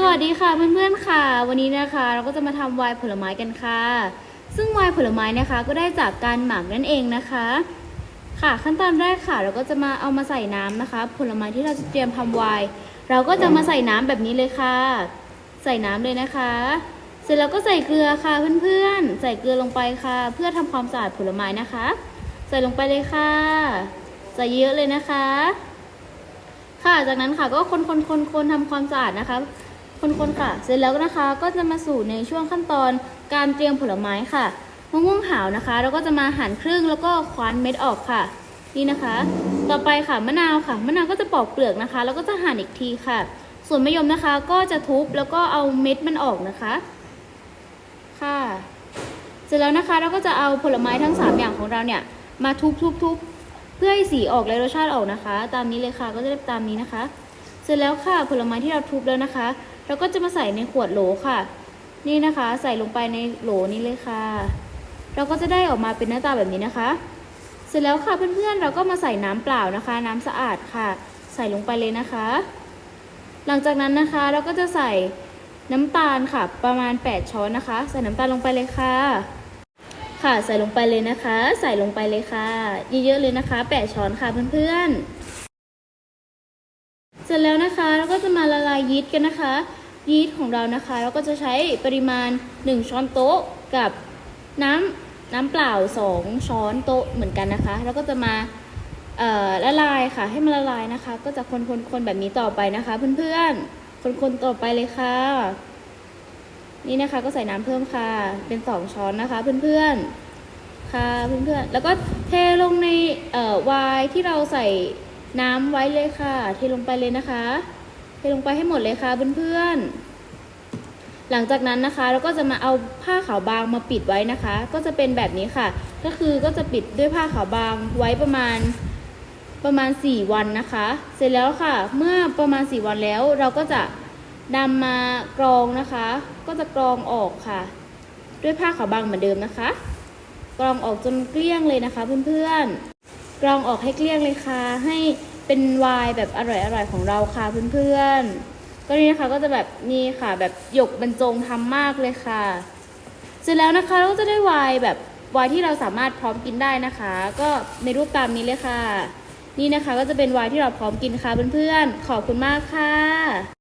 สวัสดีค่ะเพื่อนๆค่ะ วันนี้นะคะเราก็จะมาทำไวน์ผลไม้กันค่ะ ซึ่งไวน์ผลไม้นะคะก็ได้จากการหมักนั่นเองนะคะ ค่ะขั้นตอนแรกค่ะ เราก็จะมาเอามาใส่น้ำนะคะ ผลไม้ที่เราจะเตรียมทำไวน์เราก็จะมาใส่น้ำแบบนี้เลยค่ะ ใส่น้ำเลยนะคะ เสร็จแล้วก็ใส่เกลือค่ะเพื่อนๆ ใส่เกลือลงไปค่ะ เพื่อทำความสะอาดผลไม้นะคะ ใส่ลงไปเลยค่ะ ใส่เยอะเลยนะคะ ค่ะจากนั้นค่ะก็คนคนคนคนทำความสะอาดนะคะ คนคค่ะ เสร็จแล้วนะคะก็จะมาสู่ในช่วงขั้นตอนการเตรียมผลไม้ค่ะมะม่วงหาวนะคะ เราก็จะมาหั่นครึ่งแล้วก็คว้านเม็ดออกค่ะ นี่นะคะ ต่อไปค่ะมะนาวค่ะมะนาวก็จะปอกเปลือกนะคะ แล้วก็จะหั่นอีกทีค่ะ ส่วนมะยมนะคะก็จะทุบแล้วก็เอาเม็ดมันออกนะคะ ค่ะ เสร็จแล้วนะคะเราก็จะเอาผลไม้ทั้ง 3 อย่างของเราเนี่ยมาทุบทุบทุบเพื่อให้สีออกและรสชาติออกนะคะ ตามนี้เลยค่ะก็จะได้ตามนี้นะคะ เสร็จแล้วค่ะผลไม้ที่เราทุบแล้วนะคะ เราก็จะมาใส่ในขวดโหลค่ะ นี่นะคะ ใส่ลงไปในโหลนี้เลยค่ะ เราก็จะได้ออกมาเป็นหน้าตาแบบนี้นะคะ เสร็จแล้วค่ะเพื่อนๆ เราก็มาใส่น้ำเปล่านะคะ น้ำสะอาดค่ะ ใส่ลงไปเลยนะคะ หลังจากนั้นนะคะเราก็จะใส่น้ำตาลค่ะ ประมาณ 8 ช้อนนะคะ ใส่น้ำตาลลงไปเลยค่ะ ค่ะใส่ลงไปเลยนะคะ ใส่ลงไปเลยค่ะ เยอะๆเลยนะคะ 8 ช้อนค่ะเพื่อนๆ เสร็จแล้วนะคะเราก็จะมาละลายยีสต์กันนะคะ ยีสต์ของเรานะคะ เราก็จะใช้ปริมาณ 1 ช้อนโต๊ะกับน้ำน้ำเปล่า 2 ช้อนโต๊ะเหมือนกันนะคะ แล้วก็จะมาละลายค่ะ ให้มันละลายนะคะ ก็จะคนๆๆแบบนี้ต่อไปนะคะ เพื่อนๆ คนๆต่อไปเลยค่ะ นี่นะคะก็ใส่น้ำเพิ่มค่ะ เป็นสองช้อนนะคะ เพื่อนๆ ค่ะเพื่อนๆ แล้วก็เทลงในวน์ที่เราใส่น้ำไว้เลยค่ะ เทลงไปเลยนะคะ เทลงไปให้หมดเลยค่ะเพื่อนๆ หลังจากนั้นนะคะ เราก็จะมาเอาผ้าขาวบางมาปิดไว้นะคะ ก็จะเป็นแบบนี้ค่ะ ก็คือก็จะปิดด้วยผ้าขาวบางไว้ประมาณประมาณ 4 วันนะคะ เสร็จแล้วค่ะ เมื่อประมาณ 4 วันแล้วเราก็จะนำมากรองนะคะ ก็จะกรองออกค่ะ ด้วยผ้าขาวบางเหมือนเดิมนะคะ กรองออกจนเกลี้ยงเลยนะคะเพื่อนๆ กรองออกให้เกลี้ยงเลยค่ะ ให้เป็นไวน์แบบอร่อยๆของเราค่ะเพื่อนๆ ก็นี่นะคะก็จะแบบนี่ค่ะแบบหยกบรรจงทำมากเลยค่ะ เสร็จแล้วนะคะเราก็จะได้ไวน์แบบไวน์ที่เราสามารถพร้อมกินได้นะคะ ก็ในรูปตามนี้เลยค่ะ นี่นะคะก็จะเป็นไวน์ที่เราพร้อมกินค่ะเพื่อนๆ ขอบคุณมากค่ะ